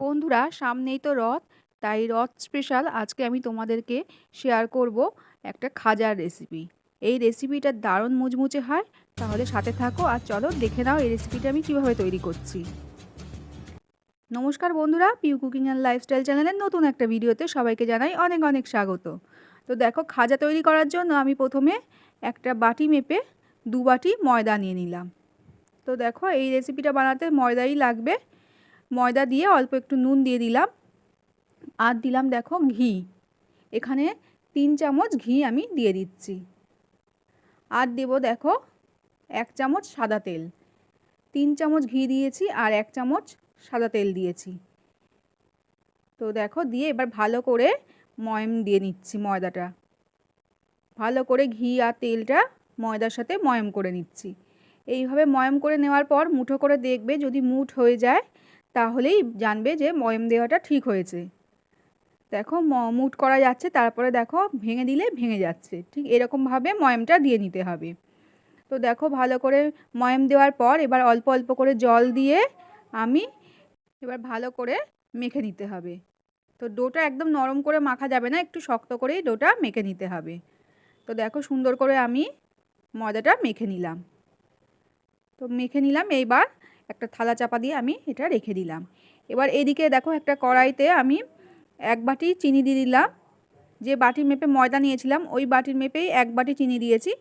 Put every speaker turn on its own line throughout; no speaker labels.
বন্ধুরা, সামনেই তো রথ, তাই রথ স্পেশাল আজকে আমি তোমাদেরকে শেয়ার করব একটা খাজার রেসিপি এই রেসিপিটা দারুণ মুচমুচে হয়, তাহলে সাথে থাকো আর চলো দেখে নাও এই রেসিপিটা আমি কীভাবে তৈরি করছি। নমস্কার বন্ধুরা পিউ কুকিং অ্যান্ড লাইফস্টাইল চ্যানেলের নতুন একটা ভিডিওতে সবাইকে জানাই অনেক অনেক স্বাগত। তো দেখো, খাজা তৈরি করার জন্য আমি প্রথমে একটা বাটি মেপে দু বাটি ময়দা নিয়ে নিলাম। তো দেখো, এই রেসিপিটা বানাতে ময়দাই লাগবে। ময়দা দিয়ে অল্প একটু নুন দিয়ে দিলাম। আর দিলাম দেখো ঘি। এখানে তিন চামচ ঘি আমি দিয়ে দিচ্ছি। আর দেব দেখো এক চামচ সাদা তেল। তিন চামচ ঘি দিয়েছি আর এক চামচ সাদা তেল দিয়েছি। তো দেখো দিয়ে এবার ভালো করে ময়ম দিয়ে নিচ্ছি ময়দাটা। ভালো করে ঘি আর তেলটা ময়দার সাথে ময়ম করে নিচ্ছি। এইভাবে ময়ম করে নেওয়ার পর মুঠো করে দেখবে যদি মুঠ হয়ে যায় তাহলেই জানবে যে ময়ম দেওয়াটা ঠিক হয়েছে। দেখো মুট করা যাচ্ছে, তারপরে দেখো ভেঙে দিলে ভেঙে যাচ্ছে। ঠিক এরকমভাবে ময়মটা দিয়ে নিতে হবে। তো দেখো ভালো করে ময়ম দেওয়ার পর এবার অল্প অল্প করে জল দিয়ে আমি এবার ভালো করে মেখে নিতে হবে। তো ডোটা একদম নরম করে মাখা যাবে না, একটু শক্ত করেই ডোটা মেখে নিতে হবে। তো দেখো সুন্দর করে আমি ময়দাটা মেখে নিলাম। তো মেখে নিলাম, এইবার একটা থালা চাপা দিয়ে আমি এটা রেখে দিলাম। এবার এদিকে দেখো একটা কড়াইতে আমি এক বাটি চিনি দিয়ে দিলাম। যে বাটির মেপে ময়দা নিয়েছিলাম, ওই বাটির মেপেই এক বাটি চিনি দিয়েছি।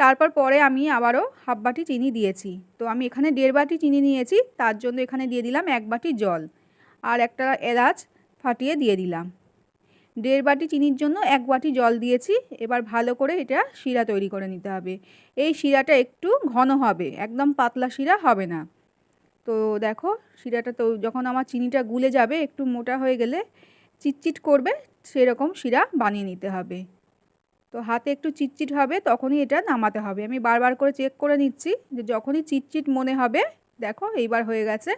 তারপর পরে আমি আবারও হাফ বাটি চিনি দিয়েছি। তো আমি এখানে দেড় বাটি চিনি নিয়েছি, তার জন্য এখানে দিয়ে দিলাম এক বাটি জল আর একটা এলাচ ফাটিয়ে দিয়ে দিলাম। দেড় বাটি চিনির জন্য এক বাটি জল দিয়েছি, এবার ভালো করে এটা শিরা তৈরি করে নিতে হবে। এই শিরাটা একটু ঘন হবে, একদম পাতলা শিরা হবে না। তো দেখো শিরাটা তো যখন আমার চিনিটা গুলে যাবে, একটু মোটা হয়ে গেলে চিটচিট করবে, সেরকম শিরা বানিয়ে নিতে হবে। তো হাতে একটু চিটচিট হবে, তখনই এটা নামাতে হবে। আমি বারবার করে চেক করে নিচ্ছি যে যখনই চিটচিট মনে হবে, দেখো এইবার হয়ে গেছে।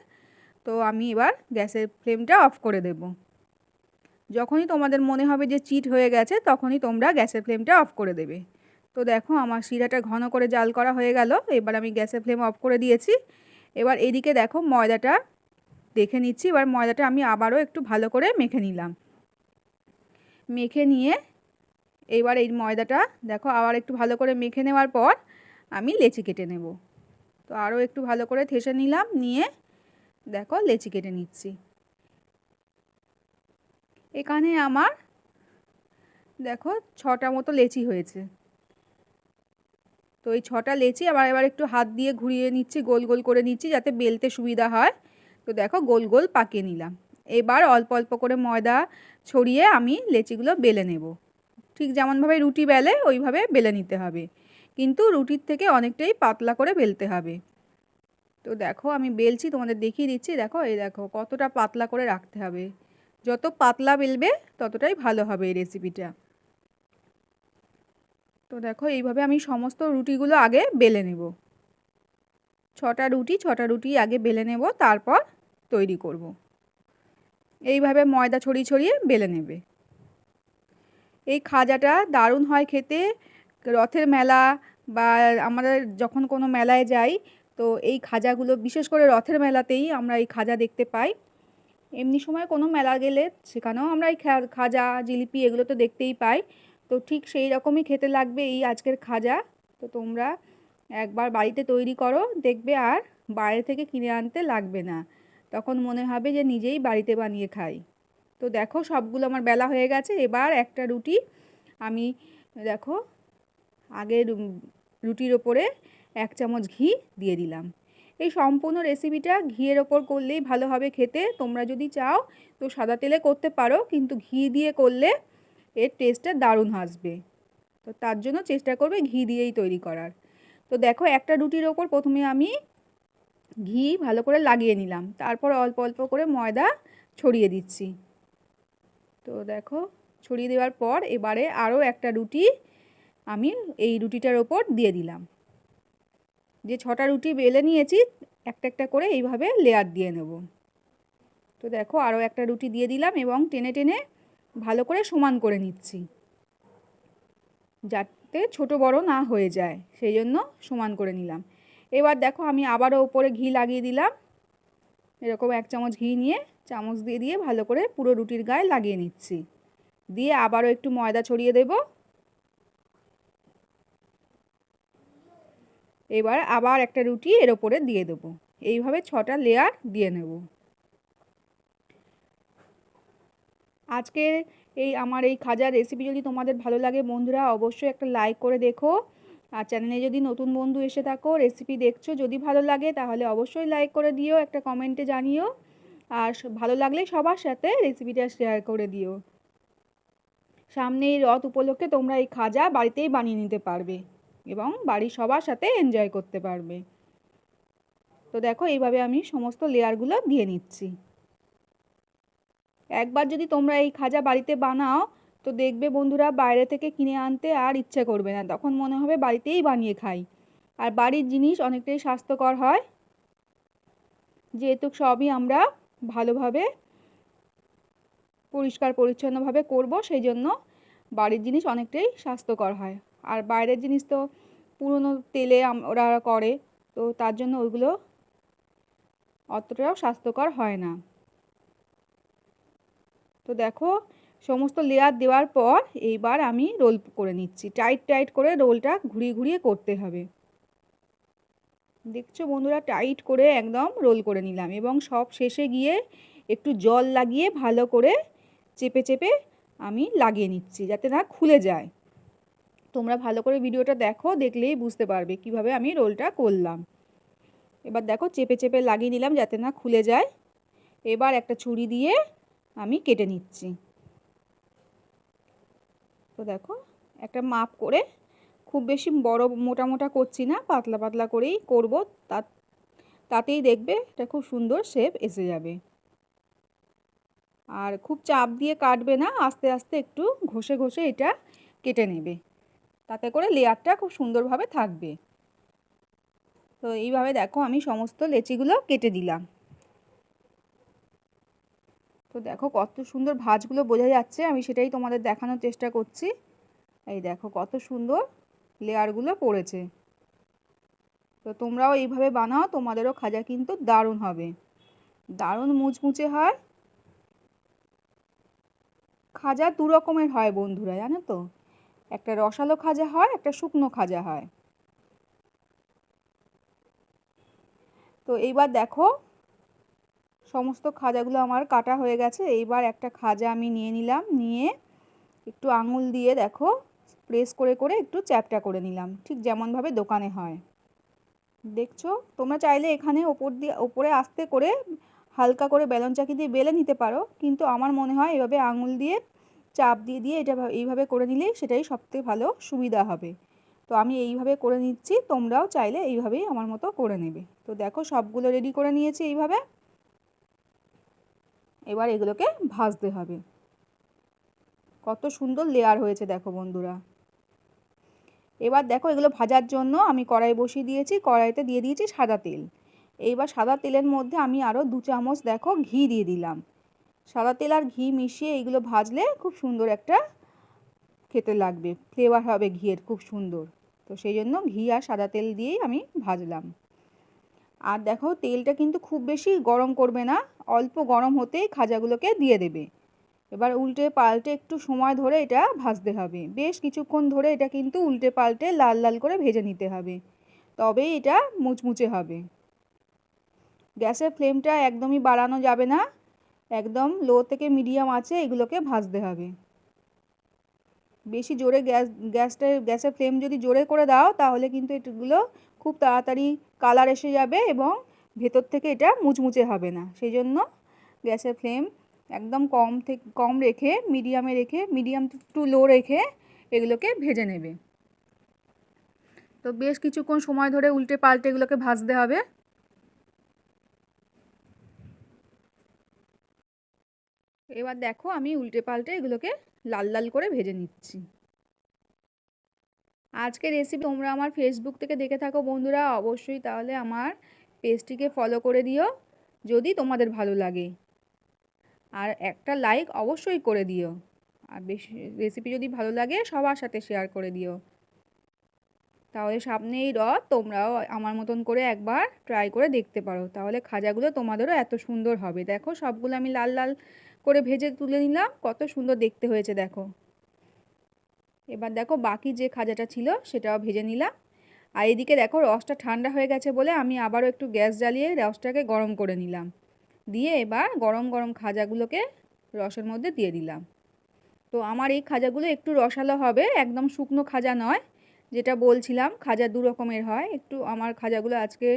তো আমি এবার গ্যাসের ফ্লেমটা অফ করে দেব। যখনই তোমাদের মনে হবে যে চিট হয়ে গেছে, তখনই তোমরা গ্যাসের ফ্লেমটা অফ করে দেবে। তো দেখো আমার শিরাটা ঘন করে জাল করা হয়ে গেল। এবার আমি গ্যাসের ফ্লেম অফ করে দিয়েছি। এবার এদিকে দেখো ময়দাটা দেখে নিচ্ছি। এবার ময়দাটা আমি আবারও একটু ভালো করে মেখে নিলাম। মেখে নিয়ে এবার এই ময়দাটা দেখো আবার একটু ভালো করে মেখে নেওয়ার পর আমি লেচি কেটে নেব। তো আরও একটু ভালো করে থেসে নিলাম, নিয়ে দেখো লেচি কেটে নিচ্ছি। এখানে আমার দেখো ছটা মতো লেচি হয়েছে। তো এই ছটা লেচি আবার এবার একটু হাত দিয়ে ঘুরিয়ে নিচ্ছি, গোল গোল করে নিচ্ছি যাতে বেলতে সুবিধা হয়। তো দেখো গোল গোল পাকিয়ে নিলাম। এবার অল্প অল্প করে ময়দা ছড়িয়ে আমি লেচিগুলো বেলে নেব। ঠিক যেমনভাবে রুটি বেলে, ওইভাবে বেলে নিতে হবে। কিন্তু রুটির থেকে অনেকটাই পাতলা করে বেলতে হবে। তো দেখো আমি বেলছি, তোমাদের দেখিয়ে দিচ্ছি। দেখো, এই দেখো কতটা পাতলা করে রাখতে হবে। যত পাতলা বেলবে, ততটাই ভালো হবে এই রেসিপিটা তো দেখো, এইভাবে আমি সমস্ত রুটিগুলো আগে বেলে নেব। ছটা রুটি ছটা রুটি আগে বেলে নেব, তারপর তৈরি করব। এইভাবে ময়দা ছড়িয়ে ছড়িয়ে বেলে নেবে। এই খাজাটা দারুণ হয় খেতে। রথের মেলা বা আমাদের যখন কোনো মেলায় যাই, তো এই খাজাগুলো, বিশেষ করে রথের মেলাতেই আমরা এই খাজা দেখতে পাই। এমনি সময় কোনো মেলা গেলে সেখানেও আমরা এই খাজা, জিলিপি এগুলো তো দেখতেই পাই। তো ঠিক সেই রকমই খেতে লাগবে এই আজকের খাজা। তো তোমরা একবার বাড়িতে তৈরি করো, দেখবে আর বাইরে থেকে কিনে আনতে লাগবে না। তখন মনে হবে যে নিজেই বাড়িতে বানিয়ে খাই। তো দেখো সবগুলো আমার বেলা হয়ে গেছে, এবার একটা রুটি আমি, দেখো আগে রুটির ওপরে এক চামচ ঘি দিয়ে দিলাম। এই সম্পূর্ণ রেসিপিটা ঘিয়ের ওপর করলেই ভালো হবে খেতে। তোমরা যদি চাও তো সাদা তেলে করতে পারো, কিন্তু ঘি দিয়ে করলে এর টেস্টটা দারুণ আসবে তো তার জন্য চেষ্টা করবে ঘি দিয়েই তৈরি করার। তো দেখো একটা রুটির ওপর প্রথমে আমি ঘি ভালো করে লাগিয়ে নিলাম। তারপর অল্প অল্প করে ময়দা ছড়িয়ে দিচ্ছি। তো দেখো ছড়িয়ে দেওয়ার পর এবারে আরও একটা রুটি আমি এই রুটিটার ওপর দিয়ে দিলাম। যে ছটা রুটি বেলে নিয়েছি, একটা একটা করে এইভাবে লেয়ার দিয়ে নেব। তো দেখো আরও একটা রুটি দিয়ে দিলাম এবং টেনে টেনে ভালো করে সমান করে নিচ্ছি। যাতে ছোট বড় না হয়ে যায়, সেই জন্য সমান করে নিলাম। এবার দেখো আমি আবারও ওপরে ঘি লাগিয়ে দিলাম। এরকম এক চামচ ঘি নিয়ে চামচ দিয়ে দিয়ে ভালো করে পুরো রুটির গায়ে লাগিয়ে নিচ্ছি। দিয়ে আবারও একটু ময়দা ছড়িয়ে দেব। এবার আবার একটা রুটি এর ওপরে দিয়ে দেবো। এইভাবে ছটা লেয়ার দিয়ে নেব। আজকের এই আমার এই খাজার রেসিপি যদি তোমাদের ভালো লাগে বন্ধুরা, অবশ্যই একটা লাইক করে দেখো। আর চ্যানেলে যদি নতুন বন্ধু এসে থাকো রেসিপি দেখছ, যদি ভালো লাগে তাহলে অবশ্যই লাইক করে দিও, একটা কমেন্টে জানিও। আর ভালো লাগলে সবার সাথে রেসিপিটা শেয়ার করে দিও। সামনে এই রথ উপলক্ষে তোমরা এই খাজা বাড়িতেই বানিয়ে নিতে পারবে এবং বাড়ির সবার সাথে এনজয় করতে পারবে। তো দেখো, এইভাবে আমি সমস্ত লেয়ারগুলো দিয়ে নিচ্ছি। একবার যদি তোমরা এই খাজা বাড়িতে বানাও, তো দেখবে বন্ধুরা বাইরে থেকে কিনে আনতে আর ইচ্ছে করবে না। তখন মনে হবে বাড়িতেই বানিয়ে খাই। আর বাড়ির জিনিস অনেকটাই স্বাস্থ্যকর হয়। যেহেতু সবই আমরা ভালোভাবে পরিষ্কার পরিচ্ছন্নভাবে করব, সেই জন্য বাড়ির জিনিস অনেকটাই স্বাস্থ্যকর হয়। আর বাইরের জিনিস তো পুরনো তেলে ওরা করে, তো তার জন্য ওইগুলো অতটাও স্বাস্থ্যকর হয় না। তো দেখো, সমস্ত লেয়ার দেওয়ার পর এইবার আমি রোল করে নিচ্ছি। টাইট টাইট করে রোলটা ঘুরিয়ে ঘুরিয়ে করতে হবে। দেখছ বন্ধুরা টাইট করে একদম রোল করে নিলাম এবং সব শেষে গিয়ে একটু জল লাগিয়ে ভালো করে চেপে চেপে আমি লাগিয়ে নিচ্ছি যাতে না খুলে যায়। তোমরা ভালো করে ভিডিওটা দেখো, দেখলেই বুঝতে পারবে কীভাবে আমি রোলটা করলাম। এবার দেখো, চেপে চেপে লাগিয়ে নিলাম যাতে না খুলে যায়। এবার একটা ছুরি দিয়ে আমি কেটে নিচ্ছি। তো দেখো, একটা মাপ করে খুব বেশি বড় মোটা মোটা করছি না, পাতলা পাতলা করেই করব। তা তাতেই দেখবে এটা খুব সুন্দর শেপ এসে যাবে। আর খুব চাপ দিয়ে কাটবে না, আস্তে আস্তে একটু ঘষে ঘষে এটা কেটে নেবে। তাতে করে লেয়ারটা খুব সুন্দরভাবে থাকবে। তো এইভাবে দেখো আমি সমস্ত লেচিগুলো কেটে দিলাম। তো দেখো কত সুন্দর ভাজগুলো বোঝা যাচ্ছে, আমি সেটাই তোমাদের দেখানোর চেষ্টা করছি। এই দেখো কত সুন্দর লেয়ারগুলো পড়েছে। তো তোমরাও এইভাবে বানাও, তোমাদেরও খাজা কিন্তু দারুণ হবে। দারুণ মুচমুচে হয়। খাজা দু রকমের হয় বন্ধুরা, জানো তো? একটা রসালো খাজা হয়, একটা শুকনো খাজা হয়। তো এইবার দেখো সমস্ত খাজাগুলো আমার কাটা হয়ে গেছে। এইবার একটা খাজা আমি নিয়ে নিলাম, নিয়ে একটু আঙুল দিয়ে দেখো প্রেস করে করে একটু চ্যাপটা করে নিলাম, ঠিক যেমনভাবে দোকানে হয়। দেখছ? তোমরা চাইলে এখানে ওপর দিয়ে, ওপরে আস্তে করে হালকা করে বেলন চাকি দিয়ে বেলে নিতে পারো, কিন্তু আমার মনে হয় এভাবে আঙুল দিয়ে চাপ দিয়ে দিয়ে এটা এইভাবে করে নিলেই সেটাই সবথেকে ভালো সুবিধা হবে। তো আমি এইভাবে করে নিচ্ছি, তোমরাও চাইলে এইভাবেই আমার মতো করে নেবে। তো দেখো সবগুলো রেডি করে নিয়েছি এইভাবে। এবার এগুলোকে ভাজতে হবে। কত সুন্দর লেয়ার হয়েছে দেখো বন্ধুরা। এবার দেখো এগুলো ভাজার জন্য আমি কড়াই বসিয়ে দিয়েছি, কড়াইতে দিয়ে দিয়েছি সাদা তেল। এইবার সাদা তেলের মধ্যে আমি আরও দু চামচ দেখো ঘি দিয়ে দিলাম। সাদা তেল আর ঘি মিশিয়ে এইগুলো ভাজলে খুব সুন্দর একটা খেতে লাগবে। ফ্লেভার হবে ঘিয়ের খুব সুন্দর। তো সেই জন্য ঘি আর সাদা তেল দিয়েই আমি ভাজলাম। আর দেখো তেলটা কিন্তু খুব বেশি গরম করবে না, অল্প গরম হতেই খাজাগুলোকে দিয়ে দেবে। এবার উল্টে পাল্টে একটু সময় ধরে এটা ভাজতে হবে। বেশ কিছুক্ষণ ধরে এটা কিন্তু উল্টে পাল্টে লাল লাল করে ভেজে নিতে হবে। তবেই এটা মুচমুচে হবে। গ্যাসের ফ্লেমটা একদমই বাড়ানো যাবে না। একদম লো থেকে মিডিয়াম আছে এগুলোকে ভাজতে হবে। বেশি জোরে গ্যাস, গ্যাসটা, গ্যাসের ফ্লেম যদি জোরে করে দাও তাহলে কিন্তু এগুলো খুব তাড়াতাড়ি কালার এসে যাবে এবং ভেতর থেকে এটা মুচমুচে হবে না। সেই জন্য গ্যাসের ফ্লেম একদম কম থেকে, কম রেখে, মিডিয়ামে রেখে, মিডিয়াম টু লো রেখে এগুলোকে ভেজে নেবে। তো বেশ কিছুক্ষণ সময় ধরে উল্টে পাল্টে এগুলোকে ভাজতে হবে। এবার দেখো আমি উল্টে পাল্টে এগুলোকে লাল লাল করে ভেজে নিচ্ছি। আজকের রেসিপি তোমরা আমার ফেসবুক থেকে দেখে থাকো বন্ধুরা। অবশ্যই তাহলে আমার পেজটিকে ফলো করে দিও, যদি তোমাদের ভালো লাগে। আর একটা লাইক অবশ্যই করে দিও। আর বেশি রেসিপি যদি ভালো লাগে, সবার সাথে শেয়ার করে দিও। তাহলে সামনেই রথ, তোমরাও আমার মতন করে একবার ট্রাই করে দেখতে পারো। তাহলে খাজাগুলো তোমাদেরও এত সুন্দর হবে। দেখো সবগুলো আমি লাল লাল করে ভেজে তুলে নিলাম। কত সুন্দর দেখতে হয়েছে, দেখো। এবার দেখো বাকি যে খাজাটা ছিল সেটাও ভেজে নিলাম। আর এদিকে দেখো রসটা ঠান্ডা হয়ে গেছে বলে আমি আবারও একটু গ্যাস জ্বালিয়ে রসটাকে গরম করে নিলাম। দিয়ে এবার গরম গরম খাজাগুলোকে রসের মধ্যে দিয়ে দিলাম। তো আমার এই খাজাগুলো একটু রসালো হবে, একদম শুকনো খাজা নয়। যেটা বলছিলাম খাজা দু রকমের হয়। একটু আমার খাজাগুলো আজকে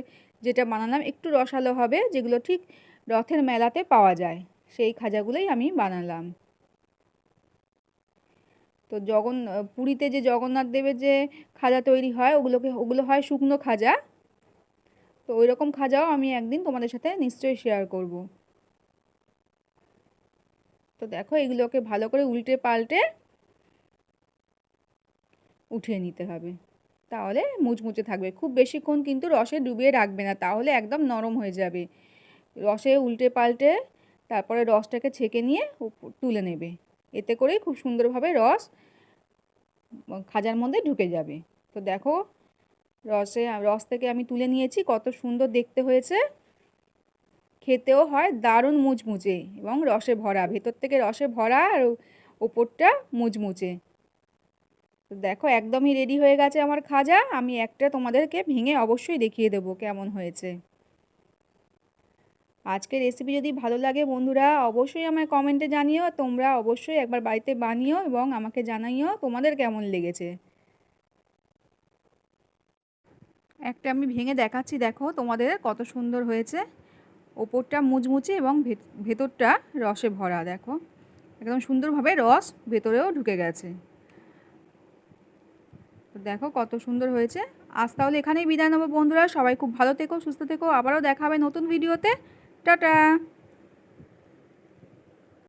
যেটা বানালাম একটু রসালো হবে, যেগুলো ঠিক রথের মেলাতে পাওয়া যায়। সেই খাজাগুলোই আমি বানালাম। তো জগন পুরীতে যে জগন্নাথ দেবের যে খাজা তৈরি হয়, ওগুলোকে, ওগুলো হয় শুকনো খাজা। তো ওই রকম খাজাও আমি একদিন তোমাদের সাথে নিশ্চয়ই শেয়ার করব। তো দেখো এগুলোকে ভালো করে উল্টে পাল্টে উঠিয়ে নিতে হবে। তাহলে মুচমুচে থাকবে। খুব বেশিক্ষণ কিন্তু রসে ডুবিয়ে রাখবে না, তাহলে একদম নরম হয়ে যাবে। রসে উল্টে পাল্টে তারপরে রসটাকে ছেঁকে নিয়ে তুলে নেবে। এতে করেই খুব সুন্দরভাবে রস খাজার মধ্যে ঢুকে যাবে। তো দেখো, রসে, রস থেকে আমি তুলে নিয়েছি, কত সুন্দর দেখতে হয়েছে। খেতেও হয় দারুণ মুচমুচে এবং রসে ভরা, ভেতর থেকে রসে ভরা আর ওপরটা মুচমুচে। তো দেখো, একদমই রেডি হয়ে গেছে আমার খাজা, আমি একটা তোমাদেরকে ভেঙে অবশ্যই দেখিয়ে দেবো কেমন হয়েছে। আজকের রেসিপি যদি ভালো লাগে বন্ধুরা, অবশ্যই আমায় কমেন্টে জানিও। তোমরা অবশ্যই একবার বাড়িতে বানিও এবং আমাকে জানাইও তোমাদের কেমন লেগেছে। একটা আমি ভেঙে দেখাচ্ছি, দেখো তোমাদের কত সুন্দর হয়েছে। ওপরটা মুচমুচে এবং ভেতরটা রসে ভরা, দেখো। একদম সুন্দরভাবে রস ভেতরেও ঢুকে গেছে। দেখো কত সুন্দর হয়েছে। আজ তাহলে এখানেই বিদায় নেব বন্ধুরা। সবাই খুব ভালো থেকো, সুস্থ থেকো। আবারও দেখা হবে নতুন ভিডিওতে 昭昭